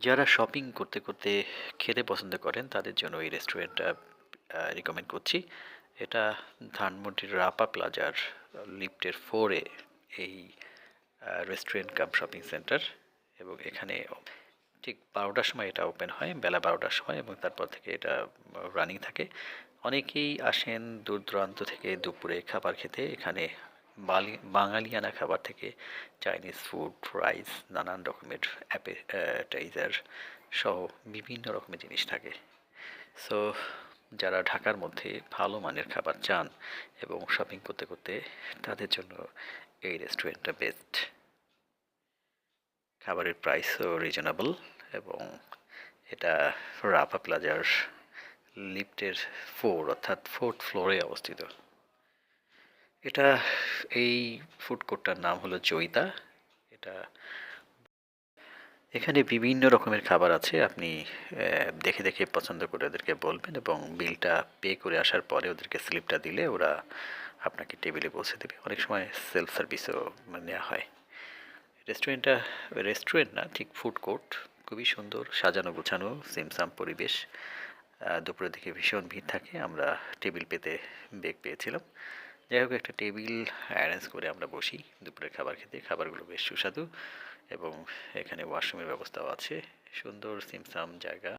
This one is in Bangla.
যারা শপিং করতে করতে খেতে পছন্দ করেন, তাদের জন্য এই রেস্টুরেন্টটা রিকমেন্ড করছি। এটা ধানমন্ডির রাপা প্লাজার লিফটের ফোরে এই রেস্টুরেন্ট কাম শপিং সেন্টার এবং এখানে ঠিক বারোটার সময় এটা ওপেন হয়, বেলা বারোটার সময় এবং তারপর থেকে এটা রানিং থাকে। অনেকেই আসেন দূর দূরান্ত থেকে দুপুরে খাবার খেতে। এখানে বাঙালিয়ানা খাবার থেকে চাইনিজ ফুড রাইস নানান রকমের অ্যাপেটাইজার সহ বিভিন্ন রকমের জিনিস থাকে। সো যারা ঢাকার মধ্যে ভালো মানের খাবার চান এবং শপিং করতে করতে তাদের জন্য এই রেস্টুরেন্টটা বেস্ট খাবারের প্রাইসও রিজনেবল এবং এটা রাপা প্লাজার লিফটের ফোর অর্থাৎ ফোর্থ ফ্লোরে অবস্থিত। এটা এই ফুড কোর্টটার নাম হলো জয়িতা এটা এখানে বিভিন্ন রকমের খাবার আছে। আপনি দেখে দেখে পছন্দ করে ওদেরকে বলবেন এবং বিলটা পে করে আসার পরে ওদেরকে স্লিপটা দিলে ওরা আপনাকে টেবিলে পৌঁছে দেবে। অনেক সময় সেলফ সার্ভিসও নেওয়া হয়। রেস্টুরেন্টটা, রেস্টুরেন্ট না, ঠিক ফুড কোর্ট খুবই সুন্দর, সাজানো গোছানো, সিমসাম পরিবেশ। দুপুরের দিকে ভীষণ ভিড় থাকে। আমরা টেবিল পেতে বেগ পেয়েছিলাম। যাই হোক, একটা টেবিল অ্যারেঞ্জ করে আমরা বসি। দুপুরের খাবার খেতে। খাবারগুলো বেশ সুস্বাদু এবং এখানে ওয়াশরুমের ব্যবস্থাও আছে। সুন্দর, সিমসাম জায়গা।